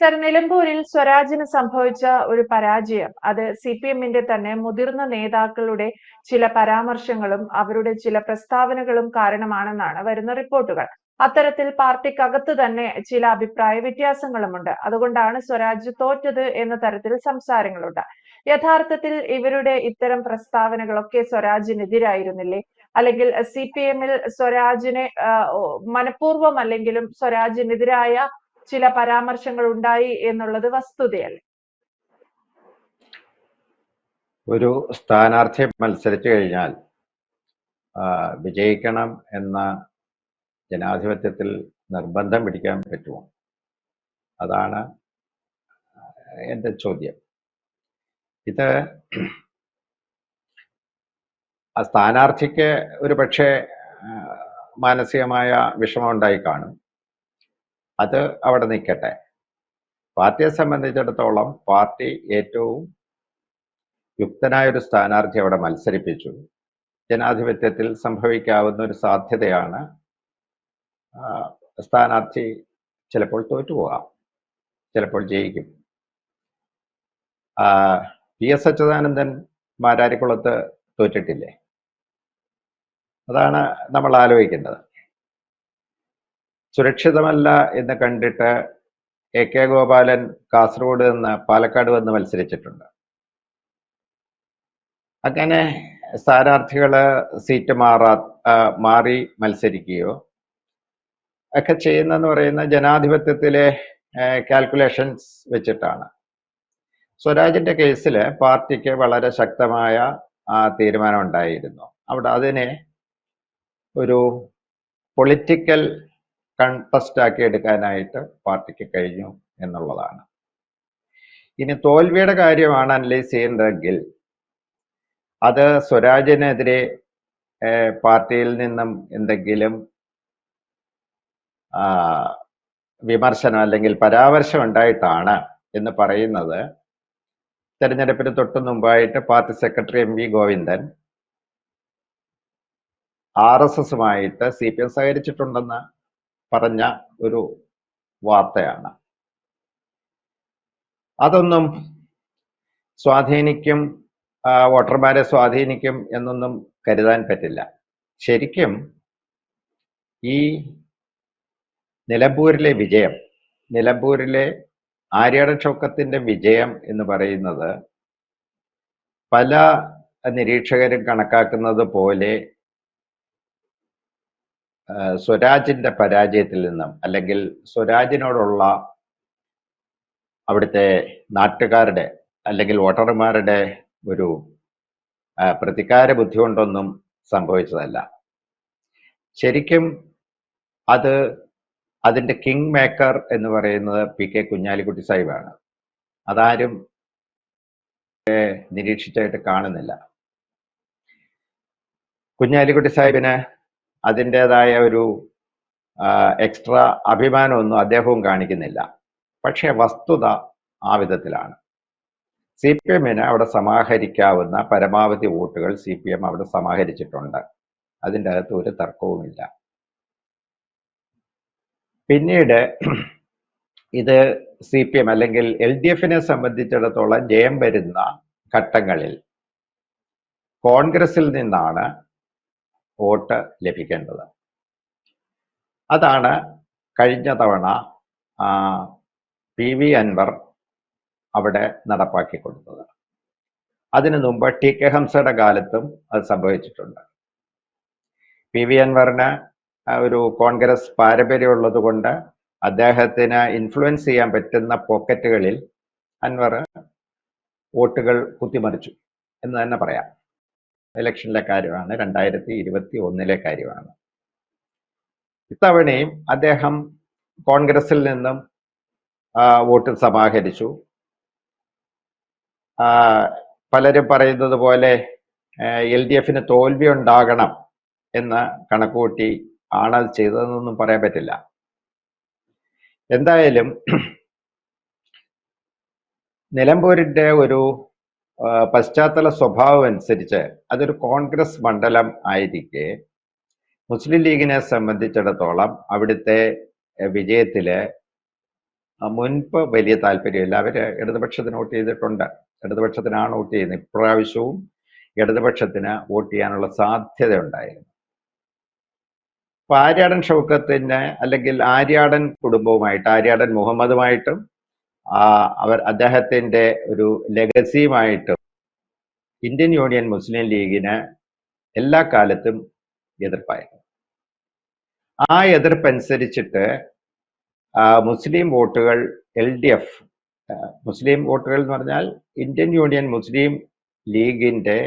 Sir നിലമ്പൂരിൽ സ്വരാജിന് സംഭവിച്ച ഒരു പരാജയം. അത് സി പി എമ്മിന്റെ തന്നെ മുതിർന്ന നേതാക്കളുടെ ചില പരാമർശങ്ങളും അവരുടെ ചില പ്രസ്താവനകളും കാരണമാണെന്നാണ് വരുന്ന റിപ്പോർട്ടുകൾ. അത്തരത്തിൽ പാർട്ടിക്കകത്ത് തന്നെ ചില അഭിപ്രായ വ്യത്യാസങ്ങളുമുണ്ട്. അതുകൊണ്ടാണ് സ്വരാജ് തോറ്റത് എന്ന തരത്തിൽ സംസാരങ്ങളുണ്ട്. യഥാർത്ഥത്തിൽ ഇവരുടെ ഇത്തരം പ്രസ്താവനകളൊക്കെ സ്വരാജിനെതിരായിരുന്നില്ലേ? അല്ലെങ്കിൽ സി പി എമ്മിൽ സ്വരാജിനെ മനഃപൂർവം അല്ലെങ്കിലും സ്വരാജിനെതിരായ ചില പരാമർശങ്ങൾ ഉണ്ടായി എന്നുള്ളത് വസ്തുതയല്ലേ? ഒരു സ്ഥാനാർത്ഥി മത്സരിച്ചു കഴിഞ്ഞാൽ വിജയിക്കണം എന്ന ജനാധിപത്യത്തിൽ നിർബന്ധം പിടിക്കാൻ പറ്റുമോ? അതാണ് എന്റെ ചോദ്യം. ഇത് ആ സ്ഥാനാർത്ഥിക്ക് ഒരു പക്ഷേ മാനസികമായ വിഷമം ഉണ്ടായി കാണും. അത് അവിടെ നിൽക്കട്ടെ. പാർട്ടിയെ സംബന്ധിച്ചിടത്തോളം പാർട്ടി ഏറ്റവും യുക്തനായ ഒരു സ്ഥാനാർത്ഥി അവിടെ മത്സരിപ്പിച്ചു. ജനാധിപത്യത്തിൽ സംഭവിക്കാവുന്ന ഒരു സാധ്യതയാണ് സ്ഥാനാർത്ഥി ചിലപ്പോൾ തോറ്റുപോകാം ചിലപ്പോൾ ജയിക്കും. പി എസ് അച്യുതാനന്ദൻ മാരാരിക്കുളത്ത് തോറ്റിട്ടില്ലേ? അതാണ് നമ്മൾ ആലോചിക്കേണ്ടത്. സുരക്ഷിതമല്ല എന്ന് കണ്ടിട്ട് എ കെ ഗോപാലൻ കാസർഗോഡ് നിന്ന് പാലക്കാട് വന്ന് മത്സരിച്ചിട്ടുണ്ട്. അങ്ങനെ സ്ഥാനാർത്ഥികൾ സീറ്റ് മാറാ മാറി മത്സരിക്കുകയോ ഒക്കെ ചെയ്യുന്നെന്ന് പറയുന്ന ജനാധിപത്യത്തിലെ കാൽക്കുലേഷൻസ് വെച്ചിട്ടാണ്. സ്വരാജിന്റെ കേസിൽ പാർട്ടിക്ക് വളരെ ശക്തമായ തീരുമാനം ഉണ്ടായിരുന്നു. അവിടെ അതിനെ ഒരു പൊളിറ്റിക്കൽ കൺടസ്റ്റ് ആക്കി എടുക്കാനായിട്ട് പാർട്ടിക്ക് കഴിഞ്ഞു എന്നുള്ളതാണ്. ഇനി തോൽവിയുടെ കാര്യമാണ് അനലൈസ് ചെയ്യേണ്ടതെങ്കിൽ അത് സ്വരാജിനെതിരെ പാർട്ടിയിൽ നിന്നും എന്തെങ്കിലും വിമർശനം അല്ലെങ്കിൽ പരാമർശം ഉണ്ടായിട്ടാണ് എന്ന് പറയുന്നത്. തെരഞ്ഞെടുപ്പിന് തൊട്ടു മുമ്പായിട്ട് party secretary M V Govindan R S എസുമായിട്ട് C P M സഹകരിച്ചിട്ടുണ്ടെന്ന് പറഞ്ഞ ഒരു വാർത്തയാണ്. അതൊന്നും സ്വാധീനിക്കും വോട്ടർമാരെ സ്വാധീനിക്കും എന്നൊന്നും കരുതാൻ പറ്റില്ല. ശരിക്കും ഈ നിലമ്പൂരിലെ വിജയം നിലമ്പൂരിലെ ആര്യട ഷൗക്കത്തിന്റെ വിജയം എന്ന് പറയുന്നത് പല നിരീക്ഷകരും കണക്കാക്കുന്നത് പോലെ സ്വരാജിന്റെ പരാജയത്തിൽ നിന്നും അല്ലെങ്കിൽ സ്വരാജിനോടുള്ള അവിടുത്തെ നാട്ടുകാരുടെ അല്ലെങ്കിൽ വോട്ടർമാരുടെ ഒരു പ്രതികാര ബുദ്ധി കൊണ്ടൊന്നും സംഭവിച്ചതല്ല. ശരിക്കും അത് അതിന്റെ കിങ് മേക്കർ എന്ന് പറയുന്നത് പി കെ കുഞ്ഞാലിക്കുട്ടി സാഹിബാണ്. അതാരും നിരീക്ഷിച്ചായിട്ട് കാണുന്നില്ല. കുഞ്ഞാലിക്കുട്ടി സാഹിബിന് അതിന്റെതായ ഒരു എക്സ്ട്രാ അഭിമാനമൊന്നും അദ്ദേഹവും കാണിക്കുന്നില്ല. പക്ഷേ വസ്തുത ആ വിധത്തിലാണ്. സി പി എമ്മിന് അവിടെ സമാഹരിക്കാവുന്ന പരമാവധി വോട്ടുകൾ സി പി എം അവിടെ സമാഹരിച്ചിട്ടുണ്ട്. അതിന്റെ അകത്ത് ഒരു തർക്കവുമില്ല. പിന്നീട് ഇത് സി പി എം അല്ലെങ്കിൽ എൽ ഡി എഫിനെ സംബന്ധിച്ചിടത്തോളം ജയം വരുന്ന ഘട്ടങ്ങളിൽ കോൺഗ്രസിൽ നിന്നാണ് വോട്ട് ലഭിക്കേണ്ടത് അതാണ് കഴിഞ്ഞ തവണ പി വി അൻവർ അവിടെ നടപ്പാക്കി കൊടുത്തത് അതിനു മുമ്പ് ടി കെ ഹംസയുടെ കാലത്തും അത് സംഭവിച്ചിട്ടുണ്ട്. പി വി അൻവറിന് ഒരു കോൺഗ്രസ് പാരമ്പര്യമുള്ളത് കൊണ്ട് അദ്ദേഹത്തിന് ഇൻഫ്ലുവൻസ് ചെയ്യാൻ പറ്റുന്ന പോക്കറ്റുകളിൽ അൻവർ വോട്ടുകൾ കുത്തിമറിച്ചു എന്ന് തന്നെ പറയാം. ഇലക്ഷനിലെ കാര്യമാണ്. രണ്ടായിരത്തി ഇരുപത്തി ഒന്നിലെ കാര്യമാണ്. ഇത്തവണയും അദ്ദേഹം കോൺഗ്രസിൽ നിന്നും വോട്ട് സമാഹരിച്ചു. പലരും പറയുന്നത് പോലെ എൽ ഡി എഫിന് തോൽവി ഉണ്ടാകണം എന്ന് കണക്കുകൂട്ടി ആണത് ചെയ്തതെന്നൊന്നും പറയാൻ പറ്റില്ല. എന്തായാലും നിലമ്പൂരിന്റെ ഒരു പശ്ചാത്തല സ്വഭാവം അനുസരിച്ച് അതൊരു കോൺഗ്രസ് മണ്ഡലം ആയിരിക്കെ. മുസ്ലിം ലീഗിനെ സംബന്ധിച്ചിടത്തോളം അവിടുത്തെ വിജയത്തിൽ മുൻപ് വലിയ താല്പര്യമില്ല. അവർ ഇടതുപക്ഷത്തിന് വോട്ട് ചെയ്തിട്ടുണ്ട്. ഇടതുപക്ഷത്തിനാണ് വോട്ട് ചെയ്യുന്നത്. ഇപ്രാവശ്യവും ഇടതുപക്ഷത്തിന് വോട്ട് ചെയ്യാനുള്ള സാധ്യത ഉണ്ടായിരുന്നു. ആര്യാടൻ ഷൗക്കത്തിന് അല്ലെങ്കിൽ ആര്യാടൻ കുടുംബവുമായിട്ട് ആര്യാടൻ മുഹമ്മദുമായിട്ടും അവർ അദ്ദേഹത്തിന്റെ ഒരു ലെഗസിയുമായിട്ടും ഇന്ത്യൻ യൂണിയൻ മുസ്ലിം ലീഗിന് എല്ലാ കാലത്തും എതിർപ്പായിരുന്നു. ആ എതിർപ്പ് അനുസരിച്ചിട്ട് മുസ്ലിം വോട്ടുകൾ എൽ ഡി എഫ് മുസ്ലിം വോട്ടുകൾ എന്ന് പറഞ്ഞാൽ ഇന്ത്യൻ യൂണിയൻ മുസ്ലിം ലീഗിന്റെ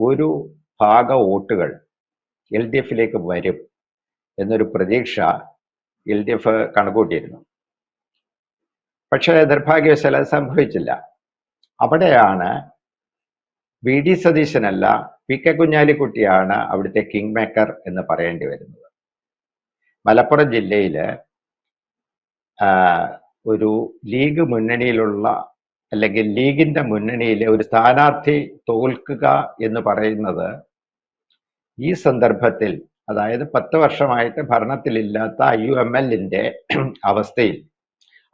ഒരു ഭാഗ വോട്ടുകൾ എൽ ഡി എഫിലേക്ക് വരും എന്നൊരു പ്രതീക്ഷ എൽ ഡി എഫ് കണക്കൂട്ടിയിരുന്നു പക്ഷേ നിർഭാഗ്യവശാൽ അത് സംഭവിച്ചില്ല. അവിടെയാണ് വി ഡി സതീശനല്ല പി കെ കുഞ്ഞാലിക്കുട്ടിയാണ് അവിടുത്തെ കിങ് മേക്കർ എന്ന് പറയേണ്ടി വരുന്നത്. മലപ്പുറം ജില്ലയിൽ ഒരു ലീഗ് മുന്നണിയിലുള്ള അല്ലെങ്കിൽ ലീഗിന്റെ മുന്നണിയിലെ ഒരു സ്ഥാനാർത്ഥി തോൽക്കുക എന്ന് പറയുന്നത് ഈ സന്ദർഭത്തിൽ അതായത് പത്ത് വർഷമായിട്ട് ഭരണത്തിലില്ലാത്ത ഐ യു എം എല്ലിന്റെ അവസ്ഥയിൽ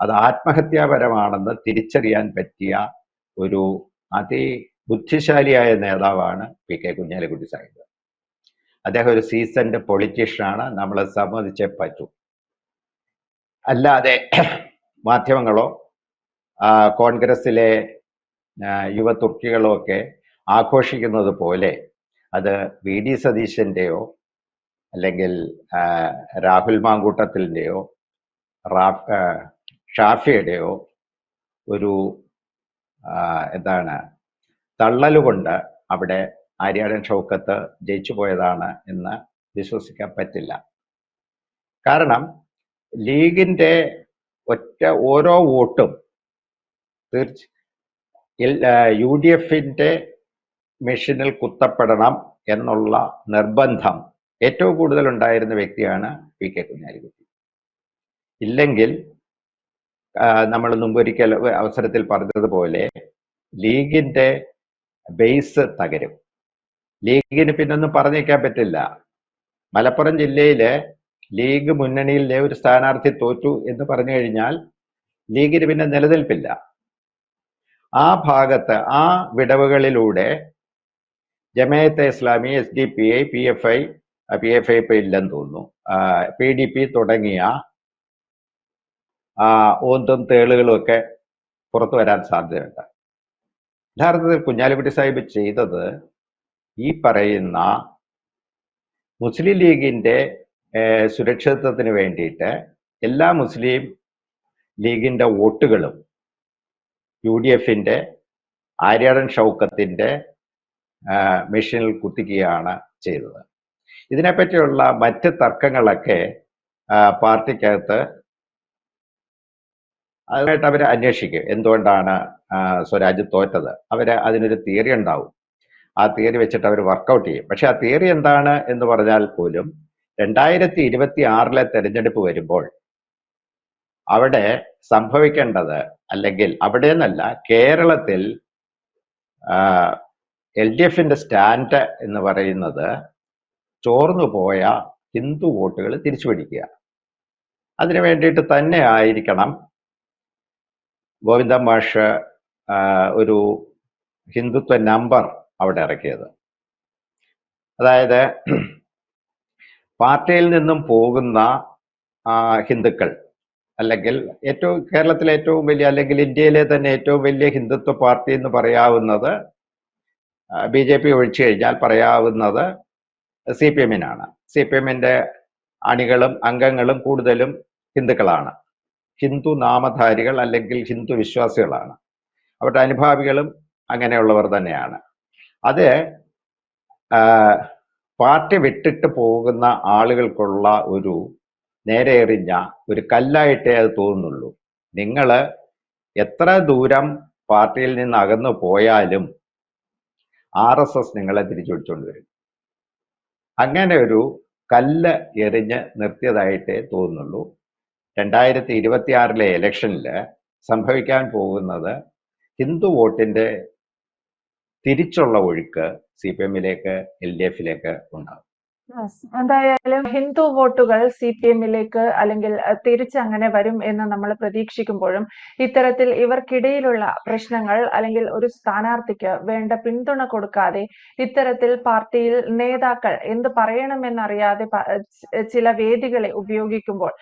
അത് ആത്മഹത്യാപരമാണെന്ന് തിരിച്ചറിയാൻ പറ്റിയ ഒരു അതി ബുദ്ധിശാലിയായ നേതാവാണ് പി കെ കുഞ്ഞാലിക്കുട്ടി സാഹിബ്. അദ്ദേഹം ഒരു സീസൺഡ് പൊളിറ്റീഷ്യനാണ് നമ്മൾ സമ്മതിച്ചേ പറ്റൂ. അല്ലാതെ മാധ്യമങ്ങളോ കോൺഗ്രസിലെ യുവതുർക്കികളോ യുവ തുർക്കികളോ ഒക്കെ ആഘോഷിക്കുന്നത് പോലെ അത് വി ഡി സതീശന്റെയോ അല്ലെങ്കിൽ രാഹുൽ മാങ്കൂട്ടത്തിന്റെയോ ഷാഫിയുടെയോ ഒരു എന്താണ് തള്ളലുകൊണ്ട് അവിടെ ആര്യാടൻ ഷൗക്കത്ത് ജയിച്ചു പോയതാണ് എന്ന് വിശ്വസിക്കാൻ പറ്റില്ല. കാരണം ലീഗിന്റെ ഒറ്റ ഓരോ വോട്ടും തീർച്ച യു ഡി എഫിന്റെ മെഷീനിൽ കുത്തപ്പെടണം എന്നുള്ള നിർബന്ധം ഏറ്റവും കൂടുതൽ ഉണ്ടായിരുന്ന വ്യക്തിയാണ് പി കെ കുഞ്ഞാലിക്കുട്ടി. ഇല്ലെങ്കിൽ നമ്മൾ മുമ്പൊരിക്കൽ അവസരത്തിൽ പറഞ്ഞതുപോലെ ലീഗിന്റെ ബേസ് തകരും. ലീഗിന് പിന്നൊന്നും പറഞ്ഞേക്കാൻ പറ്റില്ല. മലപ്പുറം ജില്ലയിലെ ലീഗ് മുന്നണിയിലെ ഒരു സ്ഥാനാർത്ഥി തോറ്റു എന്ന് പറഞ്ഞു കഴിഞ്ഞാൽ ലീഗിന് പിന്നെ നിലനിൽപ്പില്ല. ആ ഭാഗത്ത് ആ വിടവുകളിലൂടെ Jamaat-e Islami S D P I P F I P F I ഇപ്പം ഇല്ലെന്ന് തോന്നുന്നു. പി ഡി പി തുടങ്ങിയ ഓന്തും തേളുകളും ഒക്കെ പുറത്തു വരാൻ സാധ്യതയുണ്ട്. യഥാർത്ഥത്തിൽ കുഞ്ഞാലിക്കുട്ടി സാഹിബ് ചെയ്തത് ഈ പറയുന്ന മുസ്ലിം ലീഗിന്റെ ഏർ, സുരക്ഷിതത്വത്തിന് വേണ്ടിയിട്ട് എല്ലാ മുസ്ലിം ലീഗിന്റെ വോട്ടുകളും യു ഡി എഫിന്റെ ആര്യാടൻ ഷൗക്കത്തിന്റെ ആ, മെഷീനിൽ കുത്തിക്കുകയാണ് ചെയ്തത്. ഇതിനെപ്പറ്റിയുള്ള മറ്റ് തർക്കങ്ങളൊക്കെ പാർട്ടിക്കകത്ത് അതുമായിട്ട് അവർ അന്വേഷിക്കും. എന്തുകൊണ്ടാണ് സ്വരാജ് തോറ്റത്? അവർ അതിനൊരു തിയറി ഉണ്ടാവും. ആ തിയറി വെച്ചിട്ട് അവർ വർക്കൗട്ട് ചെയ്യും. പക്ഷെ ആ തിയറി എന്താണ് എന്ന് പറഞ്ഞാൽ പോലും രണ്ടായിരത്തി ഇരുപത്തി ആറിലെ തെരഞ്ഞെടുപ്പ് വരുമ്പോൾ അവിടെ സംഭവിക്കേണ്ടത് അല്ലെങ്കിൽ അവിടെ നിന്നല്ല കേരളത്തിൽ എൽ ഡി എഫിന്റെ സ്റ്റാൻഡ് എന്ന് പറയുന്നത് ചോർന്നു പോയ ഹിന്ദു വോട്ടുകൾ തിരിച്ചു പിടിക്കുക അതിനു വേണ്ടിയിട്ട് തന്നെ ആയിരിക്കണം ഗോവിന്ദ മാഷ് ഒരു ഹിന്ദുത്വ നമ്പർ അവിടെ ഇറക്കിയത്. അതായത് പാർട്ടിയിൽ നിന്നും പോകുന്ന ഹിന്ദുക്കൾ അല്ലെങ്കിൽ ഏറ്റവും കേരളത്തിലെ ഏറ്റവും വലിയ അല്ലെങ്കിൽ ഇന്ത്യയിലെ തന്നെ ഏറ്റവും വലിയ ഹിന്ദുത്വ പാർട്ടി എന്ന് പറയാവുന്നത് ബി ജെ പി ഒഴിച്ചു കഴിഞ്ഞാൽ പറയാവുന്നത് സി പി എമ്മിനാണ്. സി പി എമ്മിന്റെ അണികളും അംഗങ്ങളും കൂടുതലും ഹിന്ദുക്കളാണ്. ഹിന്ദു നാമധാരികൾ അല്ലെങ്കിൽ ഹിന്ദു വിശ്വാസികളാണ്. അവരുടെ അനുഭാവികളും അങ്ങനെയുള്ളവർ തന്നെയാണ്. അത് പാർട്ടി വിട്ടിട്ട് പോകുന്ന ആളുകൾക്കുള്ള ഒരു നേരെ എറിഞ്ഞ ഒരു കല്ലായിട്ടേ അത് തോന്നുന്നുള്ളൂ. നിങ്ങൾ എത്ര ദൂരം പാർട്ടിയിൽ നിന്ന് അകന്നു പോയാലും ആർ എസ് എസ് നിങ്ങളെ തിരിച്ചുപിടിച്ചുകൊണ്ട് വരും. അങ്ങനെ ഒരു കല്ല് എറിഞ്ഞ് നിർത്തിയതായിട്ടേ തോന്നുന്നുള്ളൂ. രണ്ടായിരത്തി ഇരുപത്തിയാറിലെ ഇലക്ഷനിൽ സംഭവിക്കാൻ പോകുന്നത് ഹിന്ദു വോട്ടിന്റെ തിരിച്ചുള്ള ഒഴുക്ക് സി പി എമ്മിലേക്ക് എൽ ഡി എഫിലേക്ക് ഉണ്ടാകും. എന്തായാലും ഹിന്ദു വോട്ടുകൾ സി പി എമ്മിലേക്ക് അല്ലെങ്കിൽ തിരിച്ചങ്ങനെ വരും എന്ന് നമ്മൾ പ്രതീക്ഷിക്കുമ്പോഴും ഇത്തരത്തിൽ ഇവർക്കിടയിലുള്ള പ്രശ്നങ്ങൾ അല്ലെങ്കിൽ ഒരു സ്ഥാനാർത്ഥിക്ക് വേണ്ട പിന്തുണ കൊടുക്കാതെ ഇത്തരത്തിൽ പാർട്ടിയിൽ നേതാക്കൾ എന്ത് പറയണമെന്നറിയാതെ ചില വേദികളെ ഉപയോഗിക്കുമ്പോൾ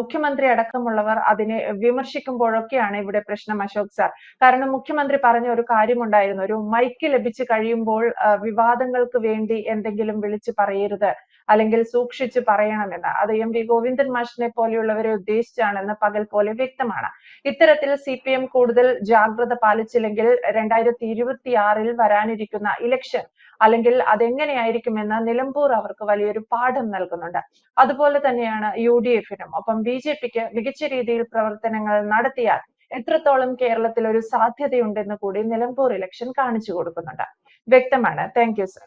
മുഖ്യമന്ത്രി അടക്കമുള്ളവർ അതിനെ വിമർശിക്കുമ്പോഴൊക്കെയാണ് ഇവിടെ പ്രശ്നം അശോക് സാർ. കാരണം മുഖ്യമന്ത്രി പറഞ്ഞ ഒരു കാര്യമുണ്ടായിരുന്നു. ഒരു മൈക്ക് ലഭിച്ചു കഴിയുമ്പോൾ വിവാദങ്ങൾക്ക് വേണ്ടി എന്തെങ്കിലും വിളിച്ചു പറയരുത് അല്ലെങ്കിൽ സൂക്ഷിച്ച് പറയണമെന്ന്. അത് എം വി ഗോവിന്ദൻ മാഷിനെ പോലെയുള്ളവരെ ഉദ്ദേശിച്ചാണെന്ന് പകൽ പോലെ വ്യക്തമാണ്. ഇത്തരത്തിൽ സി പി എം കൂടുതൽ ജാഗ്രത പാലിച്ചില്ലെങ്കിൽ രണ്ടായിരത്തി ഇരുപത്തി ആറിൽ വരാനിരിക്കുന്ന ഇലക്ഷൻ അല്ലെങ്കിൽ അതെങ്ങനെയായിരിക്കുമെന്ന് നിലമ്പൂർ അവർക്ക് വലിയൊരു പാഠം നൽകുന്നുണ്ട്. അതുപോലെ തന്നെയാണ് യു ഡി എഫിനും ഒപ്പം ബി ജെ പിക്ക് മികച്ച രീതിയിൽ പ്രവർത്തനങ്ങൾ നടത്തിയാൽ എത്രത്തോളം കേരളത്തിൽ ഒരു സാധ്യതയുണ്ടെന്ന് കൂടി നിലമ്പൂർ ഇലക്ഷൻ കാണിച്ചു കൊടുക്കുന്നുണ്ട്. വ്യക്തമാണ്. Thank you sir.